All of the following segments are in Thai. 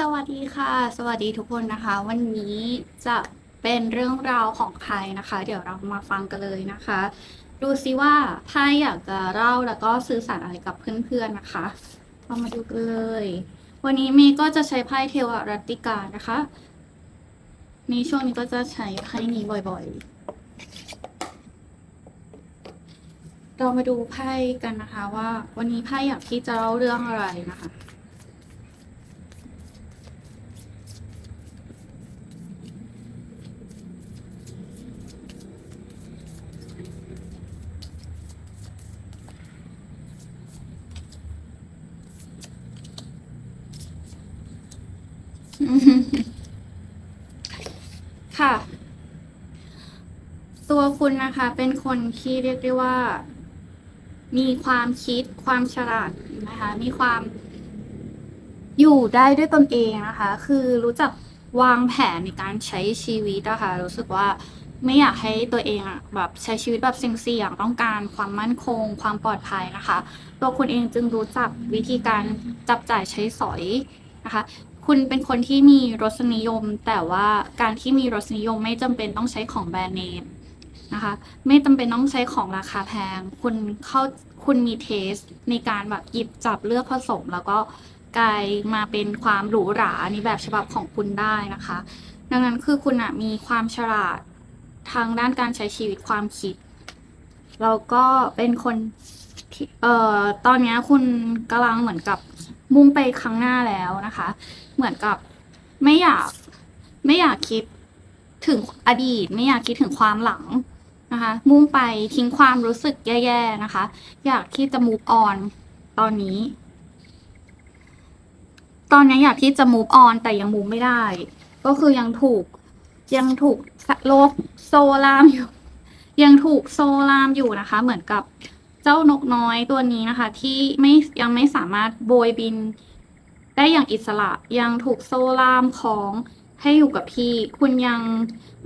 สวัสดีค่ะ สวัสดีทุกคนนะคะ วันนี้จะเป็นเรื่องราวของใครนะคะ เดี๋ยวเรามาฟังกันเลยนะคะ ดูซิว่าไพ่อยากจะเล่าแล้วก็สื่อสารอะไรกับเพื่อนๆนะคะเรามาดูกันเลย วันนี้เมย์ก็จะใช้ไพ่เทวรัตติกานะคะมีช่วงนี้ก็จะใช้ไพ่นี้บ่อยๆ เรามาดูไพ่กันนะคะว่า วันนี้ไพ่อยากที่จะเล่าเรื่องอะไรนะคะ ค่ะ ตัวคุณนะคะ เป็นคนที่เรียกได้ว่า มีความคิดความฉลาดนะคะ มีความ อยู่ได้ด้วยตนเองนะคะ คือรู้จักวางแผนในการใช้ชีวิตนะคะรู้สึกว่าไม่อยากให้ตัวเองอะแบบใช้ชีวิตแบบเสี่ยงๆต้องการความมั่นคง ความปลอดภัยนะคะ ตัวคุณเองจึงรู้จักวิธีการจับจ่ายใช้สอยนะคะ คุณเป็นคนที่มีรสนิยม แต่ว่าการที่มีรสนิยมไม่จำเป็นต้องใช้ของแบรนด์เนมนะคะ ไม่จำเป็นต้องใช้ของราคาแพง คุณเข้าคุณมีเทสในการแบบหยิบจับเลือกผสม แล้วก็กลายมาเป็นความหรูหราในแบบฉบับของคุณได้นะคะ ดังนั้นคือคุณอะมีความฉลาดทางด้านการใช้ชีวิตความคิดแล้วก็เป็นคนที่เอ่อตอนนี้คุณกำลังเหมือนกับ มุ่งไปข้งหน้าแล้วนะคะ เหมือนกับไม่อยากไม่อยากคิดถึงอดีต ไม่อยากคิดถึงความหลังนะคะ มุ่งไปทิ้งความรู้สึกแย่ๆนะคะ อยากที่จะ move on ตอนนี้ ตอนนี้อยากที่จะ move on แต่ยัง move ไม่ได้ ก็คือยังถูกยังถูกโลกโซลามอยู่ ยังถูกโซลามอยู่นะคะ เหมือนกับ เจ้านกน้อยตัวนี้นะคะ ที่ไม่ยังไม่สามารถโบยบิน ได้อย่างอิสระยังถูกโซ่ล่ามของให้อยู่กับที่ คุณยัง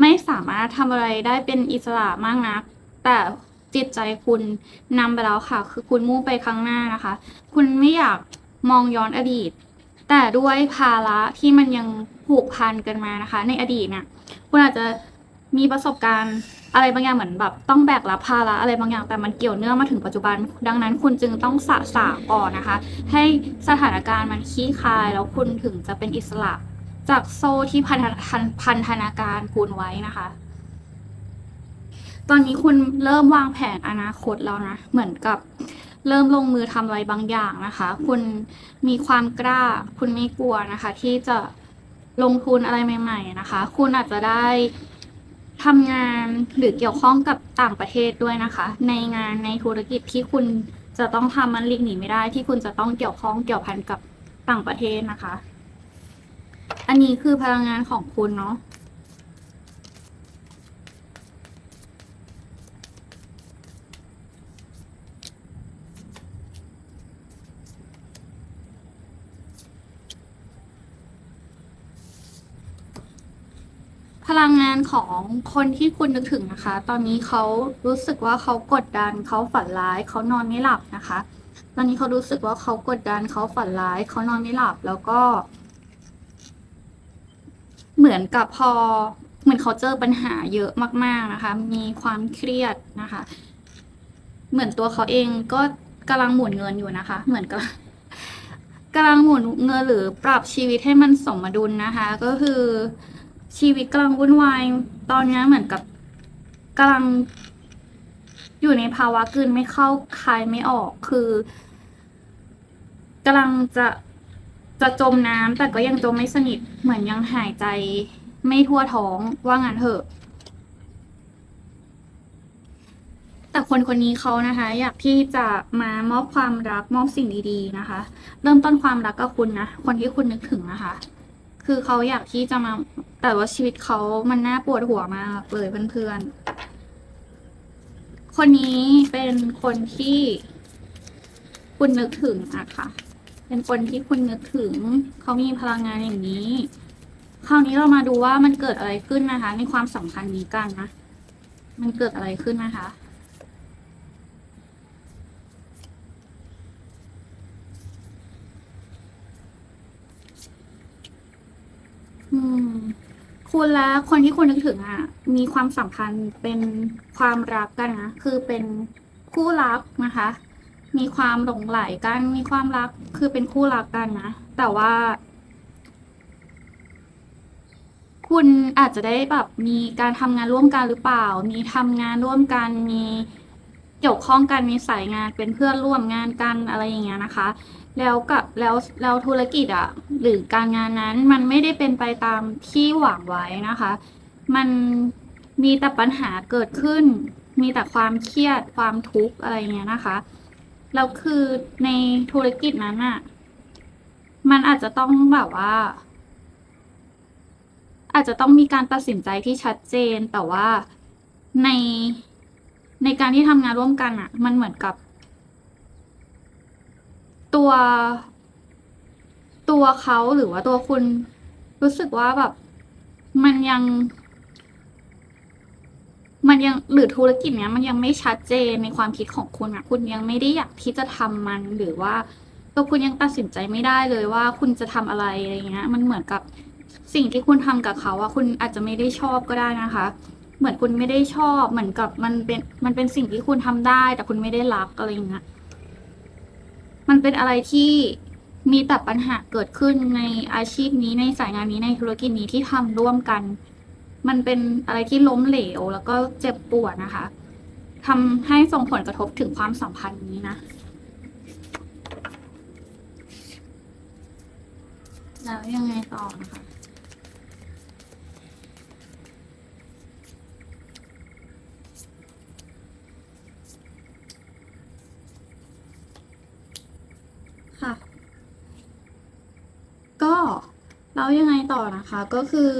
ไม่สามารถทำอะไรได้เป็นอิสระมากนัก แต่จิตใจคุณนำไปแล้วค่ะ คือคุณมุ่งไปข้างหน้านะคะ คุณไม่อยากมองย้อนอดีต แต่ด้วยภาระที่มันยังผูกพันกันมานะคะ ในอดีตเนี่ยคุณอาจจะ มีประสบการณ์อะไรบางอย่างเหมือนแบบต้องแบกรับภาระอะไรบางอย่างแต่มันเกี่ยวเนื่องมาถึงปัจจุบัน ดังนั้นคุณจึงต้องสะสางก่อนนะคะ ให้สถานการณ์มันคลี่คลาย แล้วคุณถึงจะเป็นอิสระ จากโซ่ที่พันธนพันธนาการคุณไว้นะคะ ตอนนี้คุณเริ่มวางแผนอนาคตแล้วนะ เหมือนกับเริ่มลงมือทำอะไรบางอย่างนะคะ คุณมีความกล้า คุณไม่กลัวนะคะ ที่จะลงทุนอะไรใหม่ ๆ นะคะ คุณอาจจะได้ ทำงานหรือเกี่ยวข้องกับต่างประเทศด้วยนะคะ ในงานในธุรกิจที่คุณจะต้องทำมันหลีกหนีไม่ได้ ที่คุณจะต้องเกี่ยวข้องเกี่ยวพันกับต่างประเทศนะคะ อันนี้คือพลังงานของคุณเนาะ ลังงานของคนที่คุณนึกถึงนะคะ ตอนนี้เขารู้สึกว่าเขากดดันเขาฝันร้ายเขานอนไม่หลับนะคะ ตอนนี้เขารู้สึกว่าเขากดดันเขาฝันร้ายเขานอนไม่หลับแล้วก็ เหมือนกับพอเหมือนเขาเจอปัญหาเยอะมาก ๆนะคะ มีความเครียดนะคะ เหมือนตัวเขาเองก็กำลังหมุนเงินอยู่นะคะ เหมือนกับกำลังหมุนเงินหรือปรับชีวิตให้มันสมดุลนะคะ ก็คือ ชีวิตกำลังวุ่นวาย ตอนนี้เหมือนกับกำลัง อยู่ในภาวะกลืนไม่เข้าคายไม่ออกคือกำลังจะจะจมน้ำแต่ก็ยังจมไม่สนิทเหมือนยังหายใจไม่ทั่วท้องว่างั้นเถอะแต่คนคนนี้เขานะคะ อยากที่จะมามอบความรักมอบสิ่งดีๆนะคะ เริ่มต้นความรักกับคุณนะคนที่คุณนึกถึงนะคะ คือเขาอยากที่จะมา แต่ว่าชีวิตเขามันน่าปวดหัวมากเลยเพื่อนๆ คนนี้เป็นคนที่คุณนึกถึงอะค่ะ เป็นคนที่คุณนึกถึง เขามีพลังงานอย่างนี้ คราวนี้เรามาดูว่ามันเกิดอะไรขึ้นนะคะ ในความสัมพันธ์นี้กันนะ มันเกิดอะไรขึ้นนะคะ อ อืม คุณและคนที่คุณนึกถึงอะ มีความสัมพันธ์เป็นความรักกันนะ คือเป็นคู่รักนะคะ มีความหลงไหลกัน มีความรัก คือเป็นคู่รักกันนะ แต่ว่า คุณอาจจะได้แบบมีการทำงานร่วมกันหรือเปล่า มีทำงานร่วมกัน มีเกี่ยวข้องกัน มีสายงานเป็นเพื่อนร่วมงานกันอะไรอย่างเงี้ยนะคะ แล้วกับแล้วแล้วธุรกิจอะหรือการงานนั้นมันไม่ได้เป็นไปตามที่หวังไว้นะคะ มันมีแต่ปัญหาเกิดขึ้น มีแต่ความเครียดความทุกข์อะไรเงี้ยนะคะแล้วคือในธุรกิจนั้นอะมันอาจจะต้องแบบว่า อาจจะต้องมีการตัดสินใจที่ชัดเจนแต่ว่าในในการที่ทำงานร่วมกันอะมันเหมือนกับ ตัว ตัวเขาหรือว่าตัวคุณ รู้สึกว่าแบบ มันยัง มันยังหรือธุรกิจเนี้ย มันยังไม่ชัดเจนในความคิดของคุณอะคุณยังไม่ได้อยากที่จะทำมันหรือว่าตัวคุณยังตัดสินใจไม่ได้เลยว่าคุณจะทำอะไรอะไรเงี้ย มันเหมือนกับสิ่งที่คุณทำกับเขาอะคุณอาจจะไม่ได้ชอบก็ได้นะคะ เหมือนคุณไม่ได้ชอบเหมือนกับมันเป็นมันเป็นสิ่งที่คุณทำได้ แต่คุณไม่ได้รักอะไรเงี้ย มันเป็นอะไรที่มีแต่ปัญหาเกิดขึ้นในอาชีพนี้ในสายงานนี้ในธุรกิจนี้ที่ทำร่วมกัน มันเป็นอะไรที่ล้มเหลว แล้วก็เจ็บปวดนะคะทำให้ส่งผลกระทบถึงความสัมพันธ์นี้นะแล้วยังไงต่อนะคะ ก็ แล้วยังไงต่อนะคะก็คือ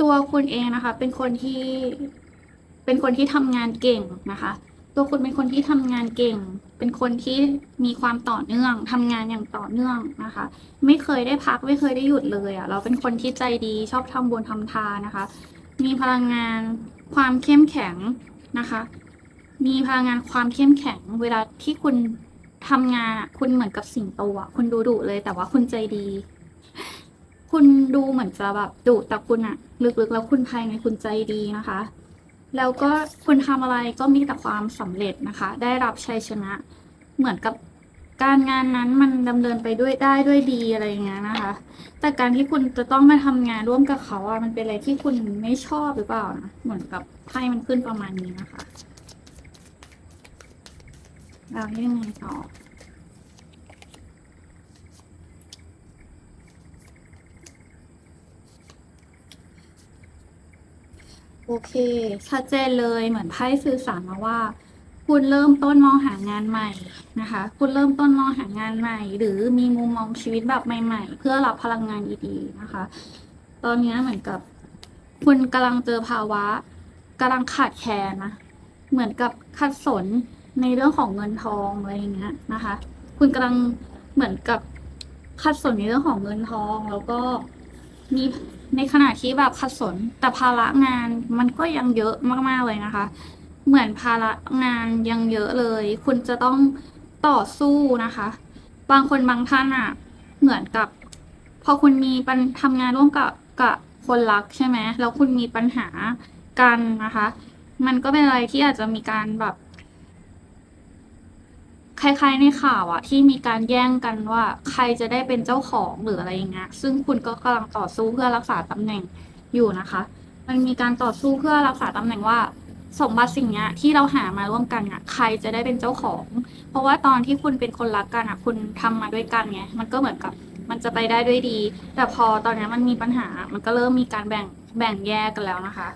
ตัวคุณเองนะคะ เป็นคนที่เป็นคนที่ทำงานเก่งนะคะ ตัวคุณเป็นคนที่ทำงานเก่ง เป็นคนที่มีความต่อเนื่องทำงานอย่างต่อเนื่องนะคะ ไม่เคยได้พักไม่เคยได้หยุดเลยอะ่ะ เราเป็นคนที่ใจดีชอบทำบุญทำทานนะคะ มีพลังงานความเข้มแข็งนะคะ มีพลังงานความเข้มแข็ง เวลาที่คุณทำงานคุณเหมือนกับสิงโตอะคุณดูดุเลย แต่ว่าคุณใจดี คุณดูเหมือนจะแบบดุแต่คุณอะลึกๆแล้วคุณภายในคุณใจดีนะคะ แล้วก็คุณทำอะไรก็มีแต่ความสำเร็จนะคะ ได้รับชัยชนะ เหมือนกับการงานนั้นมันดำเนินไปด้วยได้ด้วยดีอะไรอย่างเงี้ยนะคะ แต่การที่คุณจะต้องมาทำงานร่วมกับเขาอะมันเป็นอะไรที่คุณไม่ชอบหรือเปล่านะเหมือนกับไพ่มันขึ้นประมาณนี้นะคะ แล้วยังไงต่อโอเค ชัดเจนเลยเหมือนไพ่สื่อสารมาว่า คุณเริ่มต้นมองหางานใหม่นะคะ คุณเริ่มต้นมองหางานใหม่ หรือมีมุมมองชีวิตแบบใหม่ ๆ เพื่อรับพลังงานดีๆนะคะ ตอนนี้เหมือนกับ คุณกำลังเจอภาวะกำลังขาดแคลนนะเหมือนกับขัดสน ในเรื่องของเงินทองอะไรอย่างเงี้ยนะคะ คุณกำลังเหมือนกับขัดสนในเรื่องของเงินทองแล้วก็มีในขณะที่แบบขัดสนแต่ภาระงานมันก็ยังเยอะมากๆเลยนะคะ เหมือนภาระงานยังเยอะเลย คุณจะต้องต่อสู้นะคะ บางคนบางท่านอะ เหมือนกับ พอคุณมีปัญทำงานร่วมกับกับคนรักใช่ไหมแล้วคุณมีปัญหากันนะคะ มันก็เป็นอะไรที่อาจจะมีการแบบ คล้ายๆในข่าวอะที่มีการแย่งกันว่าใครจะได้เป็นเจ้าของหรืออะไรอย่างเงี้ยซึ่งคุณก็กำลังต่อสู้เพื่อรักษาตำแหน่งอยู่นะคะ มันมีการต่อสู้เพื่อรักษาตำแหน่งว่าสมบัติสิ่งนี้ที่เราหามาร่วมกันอะใครจะได้เป็นเจ้าของ เพราะว่าตอนที่คุณเป็นคนรักกันอะคุณทำมาด้วยกันไงมันก็เหมือนกับมันจะไปได้ด้วยดี แต่พอตอนนี้มันมีปัญหา มันก็เริ่มมีการแบ่งแบ่งแยกกันแล้วนะคะ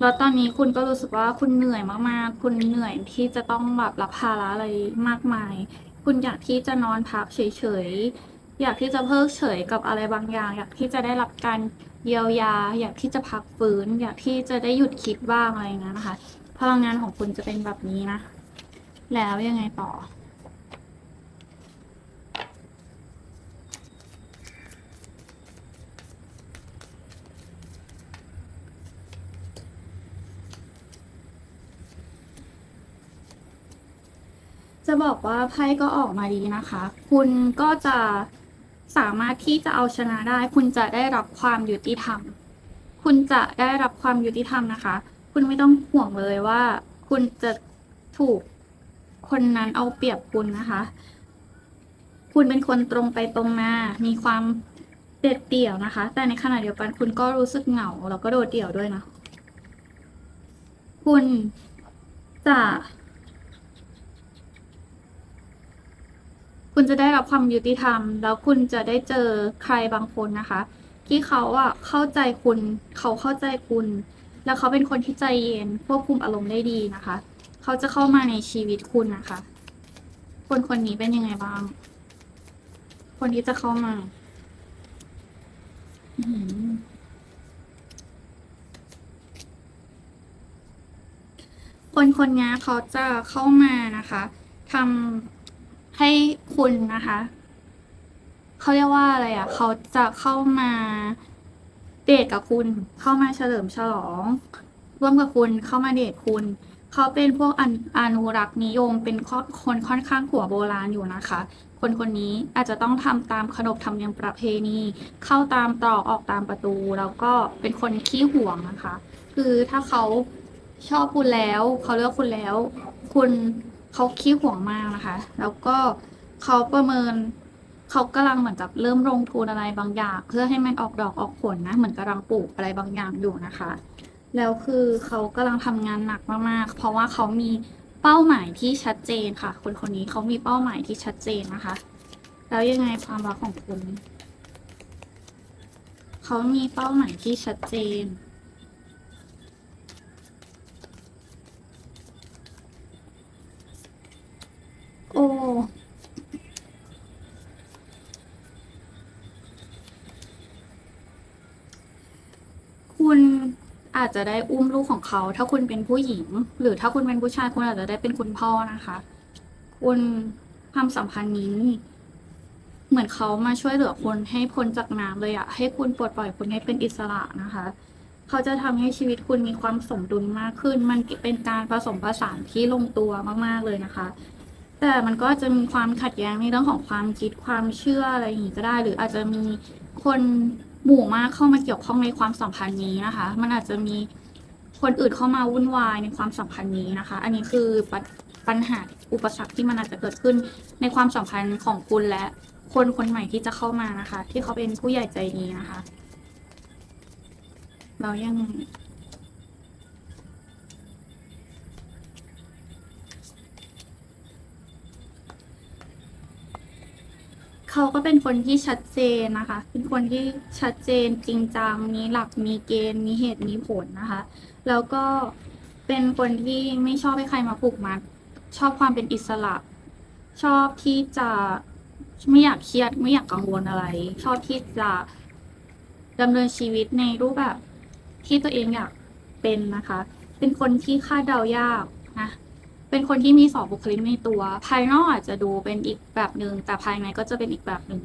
แล้วตอนนี้คุณก็รู้สึกว่าคุณเหนื่อยมากๆ คุณเหนื่อยที่จะต้องแบบรับภาระอะไรมากมาย คุณอยากที่จะนอนพักเฉยๆ อยากที่จะเพิกเฉยกับอะไรบางอย่าง อยากที่จะได้รับการเยียวยา อยากที่จะพักฟื้น อยากที่จะได้หยุดคิดบ้างอะไรอย่างเงี้ยนะคะ พลังงานของคุณจะเป็นแบบนี้นะ แล้วยังไงต่อ จะบอกว่าไพ่ก็ออกมาดีนะคะ คุณก็จะสามารถที่จะเอาชนะได้ คุณจะได้รับความยุติธรรม คุณจะได้รับความยุติธรรมนะคะ คุณไม่ต้องห่วงเลยว่า คุณจะถูกคนนั้นเอาเปรียบคุณนะคะ คุณเป็นคนตรงไปตรงมา มีความเด็ดเดี่ยวนะคะ แต่ในขณะเดียวกันคุณก็รู้สึกเหงาแล้วก็โดดเดี่ยวด้วยนะ คุณจะ คุณจะได้รับความยุติธรรม แล้วคุณจะได้เจอใครบางคนนะคะ ที่เขาอะเข้าใจคุณ เขาเข้าใจคุณ แล้วเขาเป็นคนที่ใจเย็นควบคุมอารมณ์ได้ดีนะคะ เขาจะเข้ามาในชีวิตคุณนะคะ คนคนนี้เป็นยังไงบ้าง คนที่จะเข้ามาคนคนนี้เขาจะเข้ามานะคะทำ ให้คุณนะคะเขาเรียกว่าอะไรอะเขาจะเข้ามาเดทกับคุณ เข้ามาเฉลิมฉลอง ร่วมกับคุณเข้ามาเดทคุณเขาเป็นพวกอนอนุรักษ์นิยมเป็นคนค่อนข้างหัวโบราณอยู่นะคะ คนคนนี้อาจจะต้องทำตามขนบธรรมเนียมประเพณี เข้าตามตรอกออกตามประตู แล้วก็เป็นคนขี้ห่วงนะคะ คือถ้าเขาชอบคุณแล้ว เขาเลือกคุณแล้ว คุณ เขาขี้ห่วงมากนะคะ แล้วก็เขาประเมินเขากำลังเหมือนกับเริ่มลงทุนอะไรบางอย่าง เพื่อให้มันออกดอกออกผลนะ เหมือนกำลังปลูกอะไรบางอย่างอยู่นะคะ แล้วคือเขากำลังทำงานหนักมากๆ เพราะว่าเขามีเป้าหมายที่ชัดเจนค่ะ คนคนนี้เขามีเป้าหมายที่ชัดเจนนะคะ แล้วยังไงความรักของคุณเขามีเป้าหมายที่ชัดเจน โอ้ คุณ อาจจะได้อุ้มลูกของเขา ถ้าคุณเป็นผู้หญิง หรือถ้าคุณเป็นผู้ชายคุณอาจจะได้เป็นคุณพ่อนะคะ คุณความสัมพันธ์นี้ เหมือนเขามาช่วยเหลือคนให้พ้นจากน้ำเลยอะให้คุณปลดปล่อยคุณให้เป็นอิสระนะคะ เขาจะทำให้ชีวิตคุณมีความสมดุลมากขึ้น มันเป็นการผสมผสานที่ลงตัวมากๆเลยนะคะ แต่มันก็จะมีความขัดแย้งในเรื่องของความคิดความเชื่ออะไรอย่างนี้ก็ได้ หรืออาจจะมีคน หมู่มากเข้ามาเกี่ยวข้องในความสัมพันธ์นี้นะคะ มันอาจจะมีคนอื่นเข้ามาวุ่นวายในความสัมพันธ์นี้นะคะ อันนี้คือปปัญหาอุปสรรคที่มันอาจจะเกิดขึ้นในความสัมพันธ์ของคุณและคนคนใหม่ที่จะเข้ามานะคะ ที่เขาเป็นผู้ใหญ่ใจดีนะคะ เรายัง เขาก็เป็นคนที่ชัดเจนนะคะ เป็นคนที่ชัดเจนจริงจัง มีหลัก มีเกณฑ์ มีเหตุ มีผลนะคะ แล้วก็เป็นคนที่ไม่ชอบให้ใครมาผูกมัด ชอบความเป็นอิสระ ชอบที่จะไม่อยากเครียด ไม่อยากกังวลอะไร ชอบที่จะดำเนินชีวิตในรูปแบบที่ตัวเองอยากเป็นนะคะ เป็นคนที่คาดเดายากนะ เป็นคนที่มีสองบุคลิกในตัว ภายนอกอาจจะดูเป็นอีกแบบหนึ่งแต่ภายในก็จะเป็นอีกแบบหนึ่ง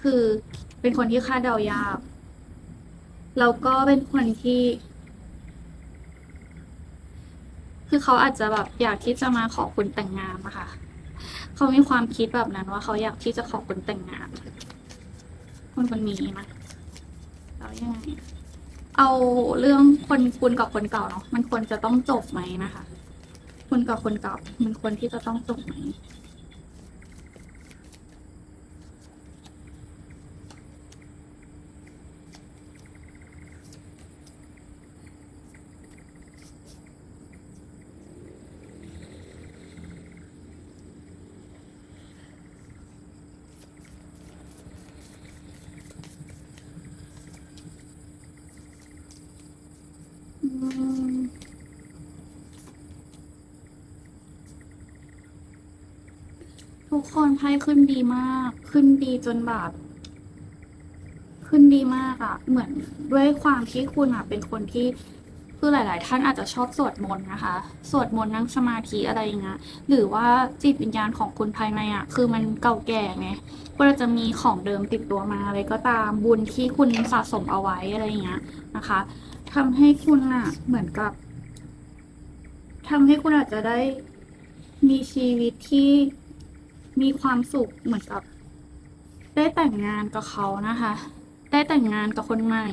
คือเป็นคนที่คาดเดายากแล้วก็เป็นคนที่ คือเขาอาจจะแบบอยากที่จะมาขอคุณแต่งงานนะคะเขามีความคิดแบบนั้นว่าเขาอยากที่จะขอคุณแต่งงานคนคนนี้นะแล้วยังไงเอาเรื่องคนคุณกับคนเก่าเนาะมันควรจะต้องจบไหมนะคะ คุณกับคนเก่ามันควรที่จะต้องจบไหมอืม ทุกคนไพ่ขึ้นดีมาก ขึ้นดีจนแบบขึ้นดีมากอะเหมือนด้วยความที่คุณอะเป็นคนที่คือหลาย ๆ ท่านอาจจะชอบสวดมนต์นะคะ สวดมนต์นั่งสมาธิอะไรอย่างเงี้ยหรือว่าจิตวิญญาณของคุณภายในอะคือมันเก่าแก่ไงก็จะมีของเดิมติดตัวมาอะไรก็ตามบุญที่คุณสะสมเอาไว้อะไรอย่างเงี้ยนะคะทำให้คุณอะเหมือนกับทำให้คุณอาจจะได้มีชีวิตที่ มีความสุขเหมือนกับ ได้แต่งงานกับเขานะคะ ได้แต่งงานกับคนใหม่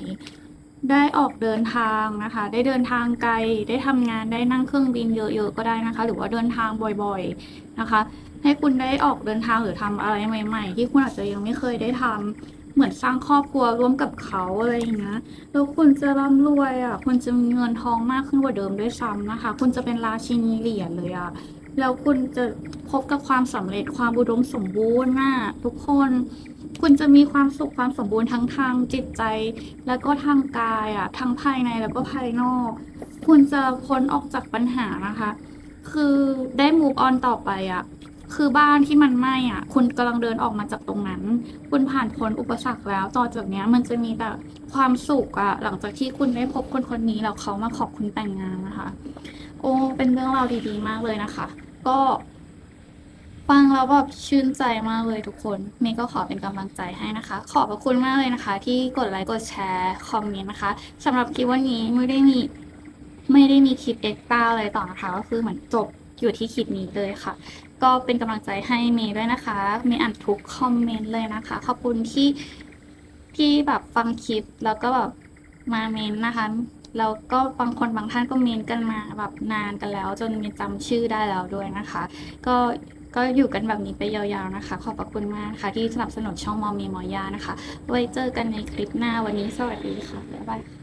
ได้ออกเดินทางนะคะ ได้เดินทางไกล ได้ทำงานได้นั่งเครื่องบินเยอะๆก็ได้นะคะ หรือว่าเดินทางบ่อยๆนะคะ ให้คุณได้ออกเดินทางหรือทำอะไรใหม่ ๆ ที่คุณอาจจะยังไม่เคยได้ทำเหมือนสร้างครอบครัวร่วมกับเขาอะไรอย่างเงี้ย แล้วคุณจะร่ำรวยอะ คุณจะมีเงินทองมากขึ้นกว่าเดิมด้วยซ้ำนะคะ คุณจะเป็นราชินีเหรียญเลยอะ แล้วคุณจะพบกับความสำเร็จความอุดมสมบูรณ์มากทุกคน คุณจะมีความสุขความสมบูรณ์ทั้งทางจิตใจ แล้วก็ทางกายอะทั้งภายในแล้วก็ภายนอก คุณจะพ้นออกจากปัญหานะคะ คือได้ move on ต่อไปอะคือบ้านที่มันไหม้อะ คุณกำลังเดินออกมาจากตรงนั้น คุณผ่านพ้นอุปสรรคแล้ว ต่อจากนี้มันจะมีแต่ความสุขอะ หลังจากที่คุณได้พบคนคนนี้แล้วเขามาขอบคุณแต่งงานนะคะ โอ้ เป็นเรื่องราวดีๆ มากเลยนะคะ ก็ ฟังแล้วแบบชื่นใจมากเลยทุกคนเมย์ก็ขอเป็นกำลังใจให้นะคะ ขอบพระคุณมากเลยนะคะ ที่กดไลค์กดแชร์คอมเมนต์นะคะสำหรับคลิปวันนี้ไม่ได้มีไม่ได้มีคลิปเอ็กซ์ต้าอะไรต่อนะคะก็คือเหมือนจบอยู่ที่คลิปนี้เลยค่ะ ก็เป็นกำลังใจให้เมย์ด้วยนะคะเมย์อ่านทุกคอมเมนต์เลยนะคะ ขอบคุณที่ที่แบบฟังคลิปแล้วก็แบบมาเมนนะคะ แล้วก็บางคนบางท่านก็เมนกันมาแบบนานกันแล้ว จนมีจำชื่อได้แล้วด้วยนะคะ ก็ก็อยู่กันแบบนี้ไปยาวๆนะคะ ขอบพระคุณมากค่ะที่สนับสนุนช่องมอมีมอยานะคะ ไว้เจอกันในคลิปหน้าวันนี้สวัสดีค่ะบ๊ายบาย